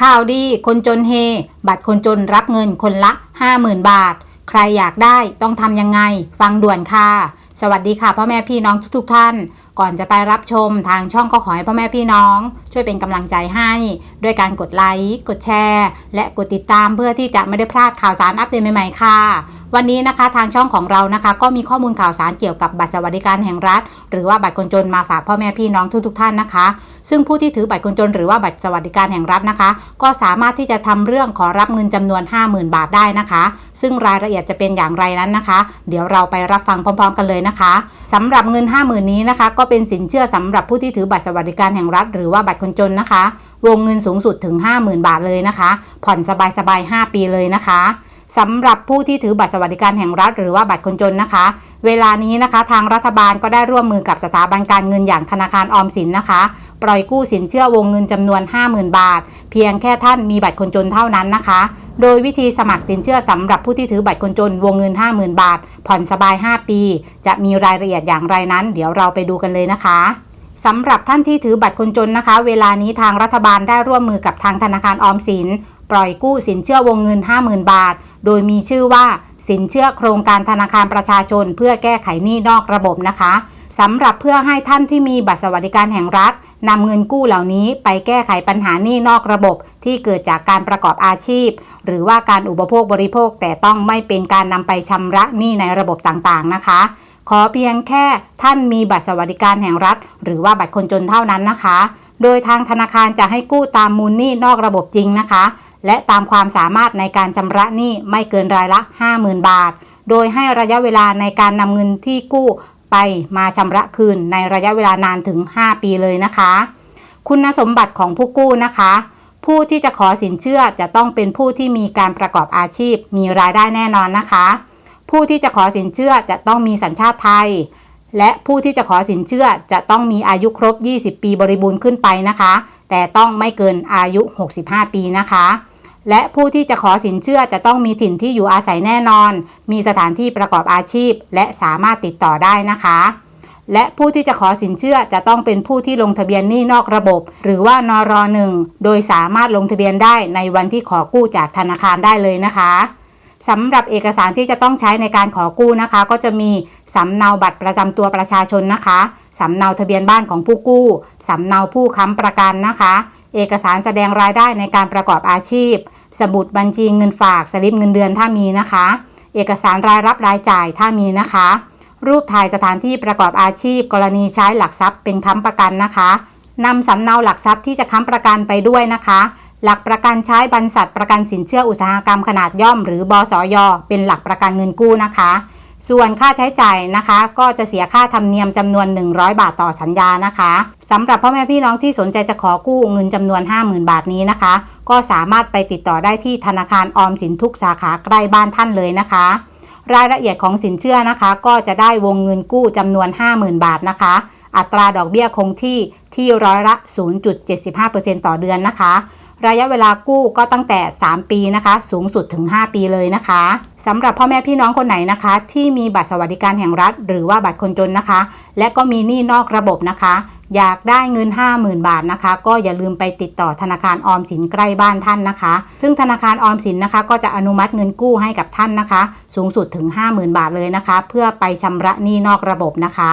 ข่าวดีคนจนเฮ บัตรคนจนรับเงินคนละ 50,000 บาท ใครอยากได้ต้องทำยังไง ฟังด่วนค่ะ สวัสดีค่ะพ่อแม่พี่น้องทุกๆทท่าน ก่อนจะไปรับชมทางช่องก็ขอให้พ่อแม่พี่น้อง ช่วยเป็นกำลังใจให้ด้วยการกดไลค์กดแชร์ และกดติดตามเพื่อที่จะไม่ได้พลาดข่าวสารอัปเดตใหม่ๆค่ะวันนี้นะคะทางช่องของเรานะคะ ก็มีข้อมูลข่าวสารเกี่ยวกับบัตรสวัสดิการแห่งรัฐ หรือว่าบัตรคนจนมาฝากพ่อแม่พี่น้องทุกๆท่านนะคะ ซึ่งผู้ที่ถือบัตรคนจนหรือว่าบัตรสวัสดิการแห่งรัฐนะคะ ก็สามารถที่จะทำเรื่องขอรับเงินจำนวน 50,000 บาทได้นะคะ ซึ่งรายละเอียดจะเป็นอย่างไรนั้นนะคะ เดี๋ยวเราไปรับฟังพร้อม ๆ กันเลยนะคะสำหรับเงิน 50,000 นี้นะคะ ก็เป็นสินเชื่อสำหรับผู้ที่ถือบัตรสวัสดิการแห่งรัฐ หรือว่าบัตรคนจนนะคะ วงเงินสูงสุดถึง 50,000 บาทเลยนะคะ ผ่อนสบายๆ 5 ปีเลยนะคะ สำหรับผู้ที่ถือบัตรสวัสดิการแห่งรัฐ หรือว่าบัตรคนจนนะคะ เวลานี้นะคะ ทางรัฐบาลก็ได้ร่วมมือกับสถาบันการเงินอย่างธนาคารออมสินนะคะ ปล่อยกู้สินเชื่อวงเงินจำนวน 50,000 บาท เพียงแค่ท่านมีบัตรคนจนเท่านั้นนะคะ โดยวิธีสมัครสินเชื่อสำหรับผู้ที่ถือบัตรคนจนวงเงิน 50,000 บาท ผ่อนสบาย 5 ปี จะมีรายละเอียดอย่างไรนั้น เดี๋ยวเราไปดูกันเลยนะคะสำหรับท่านที่ถือบัตรคนจนนะคะ เวลานี้ทางรัฐบาลได้ร่วมมือกับทางธนาคารออมสิน ปล่อยกู้สินเชื่อวงเงิน 50,000 บาท โดยมีชื่อว่าสินเชื่อโครงการธนาคารประชาชน เพื่อแก้ไขหนี้นอกระบบนะคะสำหรับเพื่อให้ท่านที่มีบัตรสวัสดิการแห่งรัฐนำเงินกู้เหล่านี้ไปแก้ไขปัญหาหนี้นอกระบบที่เกิดจากการประกอบอาชีพ หรือว่าการอุปโภคบริโภคแต่ต้องไม่เป็นการนำไปชำระหนี้ในระบบต่างๆนะคะ ขอเพียงแค่ท่านมีบัตรสวัสดิการแห่งรัฐ หรือว่าบัตรคนจนเท่านั้นนะคะ โดยทางธนาคารจะให้กู้ตามมูลหนี้นอกระบบจริงนะคะ และตามความสามารถในการชำระหนี้ไม่เกินรายละ 50,000 บาท โดยให้ระยะเวลาในการนำเงินที่กู้ไปมาชำระคืนในระยะเวลานานถึง 5 ปีเลยนะคะ คุณสมบัติของผู้กู้นะคะ ผู้ที่จะขอสินเชื่อจะต้องเป็นผู้ที่มีการประกอบอาชีพ มีรายได้แน่นอนนะคะ ผู้ที่จะขอสินเชื่อจะต้องมีสัญชาติไทย และผู้ที่จะขอสินเชื่อจะต้องมีอายุครบ 20 ปีบริบูรณ์ขึ้นไปนะคะ แต่ต้องไม่เกินอายุ 65 ปีนะคะ และผู้ที่จะขอสินเชื่อจะต้องมีถิ่นที่อยู่อาศัยแน่นอน มีสถานที่ประกอบอาชีพ และสามารถติดต่อได้นะคะ และผู้ที่จะขอสินเชื่อจะต้องเป็นผู้ที่ลงทะเบียนหนี้นอกระบบ หรือว่านรหนึ่งโดยสามารถลงทะเบียนได้ในวันที่ขอกู้จากธนาคารได้เลยนะคะสำหรับเอกสารที่จะต้องใช้ในการขอกู้นะคะ ก็จะมีสำเนาบัตรประจำตัวประชาชนนะคะสำเนาทะเบียนบ้านของผู้กู้สำเนาผู้ค้ำประกันนะคะ เอกสารแสดงรายได้ในการประกอบอาชีพ สมุดบัญชีเงินฝากสลิปเงินเดือนถ้ามีนะคะ เอกสารรายรับรายจ่ายถ้ามีนะคะ รูปถ่ายสถานที่ประกอบอาชีพ กรณีใช้หลักทรัพย์เป็นค้ำประกันนะคะนำสำเนาหลักทรัพย์ที่จะค้ำประกันไปด้วยนะคะ หลักประกันใช้บรรษัทประกันสินเชื่ออุตสาหกรรมขนาดย่อม หรือบสยเป็นหลักประกันเงินกู้นะคะ ส่วนค่าใช้จ่ายนะคะ ก็จะเสียค่าธรรมเนียมจำนวน 100 บาทต่อสัญญานะคะสำหรับพ่อแม่พี่น้องที่สนใจจะขอกู้เงินจำนวน 50,000 บาทนี้นะคะ ก็สามารถไปติดต่อได้ที่ธนาคารออมสินทุกสาขาใกล้บ้านท่านเลยนะคะ รายละเอียดของสินเชื่อนะคะ ก็จะได้วงเงินกู้จำนวน 50,000 บาทนะคะ อัตราดอกเบี้ยคงที่ที่ร้อยละ 0.75%ต่อเดือนนะคะ ระยะเวลากู้ก็ตั้งแต่ 3 ปีนะคะ สูงสุดถึง 5 ปีเลยนะคะสำหรับพ่อแม่พี่น้องคนไหนนะคะ ที่มีบัตรสวัสดิการแห่งรัฐ หรือว่าบัตรคนจนนะคะ และก็มีหนี้นอกระบบนะคะ อยากได้เงิน 50,000 บาทนะคะ ก็อย่าลืมไปติดต่อธนาคารออมสินใกล้บ้านท่านนะคะ ซึ่งธนาคารออมสินนะคะ ก็จะอนุมัติเงินกู้ให้กับท่านนะคะ สูงสุดถึง 50,000 บาทเลยนะคะ เพื่อไปชำระหนี้นอกระบบนะคะ